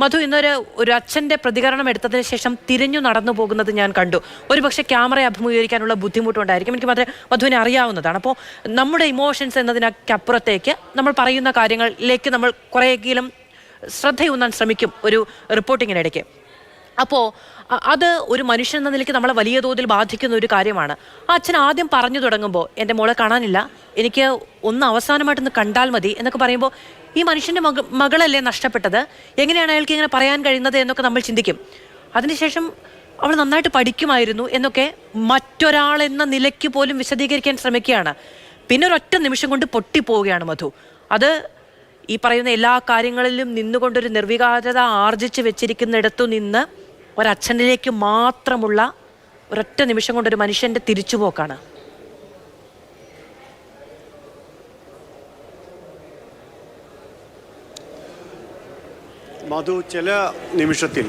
മധു ഇന്നൊരു ഒരു അച്ഛന്റെ പ്രതികരണം എടുത്തതിന് ശേഷം തിരിഞ്ഞു നടന്നു പോകുന്നത് ഞാൻ കണ്ടു. ഒരുപക്ഷെ ക്യാമറയെ അഭിമുഖീകരിക്കാനുള്ള ബുദ്ധിമുട്ടുണ്ടായിരിക്കും. എനിക്ക് മാത്രമേ മധുവിനെ അറിയാവുന്നതാണ്. അപ്പോൾ നമ്മുടെ ഇമോഷൻസ് എന്നതിനപ്പുറത്തേക്ക് നമ്മൾ പറയുന്ന കാര്യങ്ങളിലേക്ക് നമ്മൾ കുറേയെങ്കിലും ശ്രദ്ധയൂന്നാൻ ശ്രമിക്കും ഒരു റിപ്പോർട്ടിങ്ങിനിടയ്ക്ക് അപ്പോൾ അത് ഒരു മനുഷ്യൻ എന്ന നിലയ്ക്ക് നമ്മളെ വലിയ തോതിൽ ബാധിക്കുന്ന ഒരു കാര്യമാണ്. അച്ഛൻ ആദ്യം പറഞ്ഞു തുടങ്ങുമ്പോൾ എന്റെ മോളെ കാണാനില്ല. എനിക്ക് ഒന്ന് അവസാനമായിട്ടൊന്ന് കണ്ടാൽ മതി എന്നൊക്കെ പറയുമ്പോൾ ഈ മനുഷ്യന്റെ മക മകളല്ലേ നഷ്ടപ്പെട്ടത്? എങ്ങനെയാണ് അയാൾക്ക് ഇങ്ങനെ പറയാൻ കഴിയുന്നത് എന്നൊക്കെ നമ്മൾ ചിന്തിക്കും. അതിനുശേഷം അവൾ നന്നായിട്ട് പഠിക്കുമായിരുന്നു എന്നൊക്കെ മറ്റൊരാൾ എന്ന നിലയ്ക്ക് പോലും വിശദീകരിക്കാൻ ശ്രമിക്കുകയാണ്. പിന്നെ ഒരൊറ്റ നിമിഷം കൊണ്ട് പൊട്ടിപ്പോവുകയാണ് മധു. അത് ഈ പറയുന്ന എല്ലാ കാര്യങ്ങളിലും നിന്നുകൊണ്ടൊരു നിർവികാരത ആർജിച്ച് വെച്ചിരിക്കുന്നിടത്തു നിന്ന് ഒരച്ഛനിലേക്ക് മാത്രമുള്ള ഒരൊറ്റ നിമിഷം കൊണ്ടൊരു മനുഷ്യന്റെ തിരിച്ചുപോക്കാണ്. മധു ചില നിമിഷത്തിൽ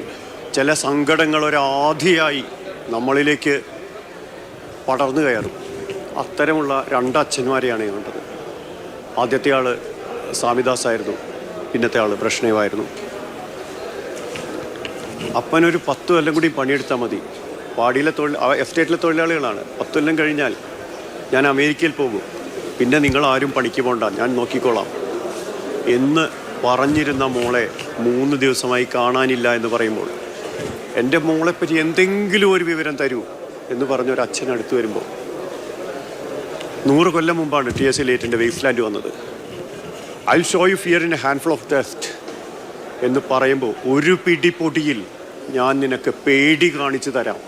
ചില സങ്കടങ്ങൾ ഒരാധിയായി നമ്മളിലേക്ക് പടർന്നു കയറും. അത്തരമുള്ള രണ്ട് അച്ഛന്മാരെയാണ് ഞാൻ കണ്ടത്. ആദ്യത്തെ ആൾ സ്വാമിദാസ് ആയിരുന്നു പിന്നത്തെ ആൾ പ്രശ്നമായിരുന്നു അപ്പനൊരു പത്തു കൊല്ലം കൂടി പണിയെടുത്താൽ മതി. പാടിയിലെ തൊഴിൽ എസ്റ്റേറ്റിലെ തൊഴിലാളികളാണ്. പത്തു കൊല്ലം കഴിഞ്ഞാൽ ഞാൻ അമേരിക്കയിൽ പോകും. പിന്നെ നിങ്ങൾ ആരും പണിക്ക് പോണ്ട ഞാൻ നോക്കിക്കോളാം എന്ന് പറഞ്ഞിരുന്ന മോളെ മൂന്ന് ദിവസമായി കാണാനില്ല എന്ന് പറയുമ്പോൾ എന്റെ മോളെപ്പറ്റി എന്തെങ്കിലും ഒരു വിവരം തരൂ എന്ന് പറഞ്ഞ ഒരു അച്ഛൻ അടുത്ത് വരുമ്പോൾ നൂറ് കൊല്ലം മുമ്പാണ് ടി എസ് ലേറ്റിന്റെ വേസ്റ്റ്ലാൻഡ് വന്നത്. I show you fear in a handful of dust എന്ന് പറയുമ്പോൾ ഒരു പിടി പൊടിയിൽ ഞാൻ നിനക്ക് പേടി കാണിച്ചു തരാം.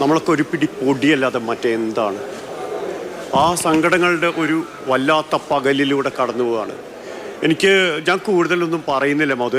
നമ്മളൊക്കെ ഒരു പിടി പൊടിയല്ലാതെ മറ്റെന്താണ്? ആ സങ്കടങ്ങളുടെ ഒരു വല്ലാത്ത പകലിലൂടെ കടന്നു പോവാണ് എനിക്ക് ഞാൻ കൂടുതലൊന്നും പറയുന്നില്ല മധു.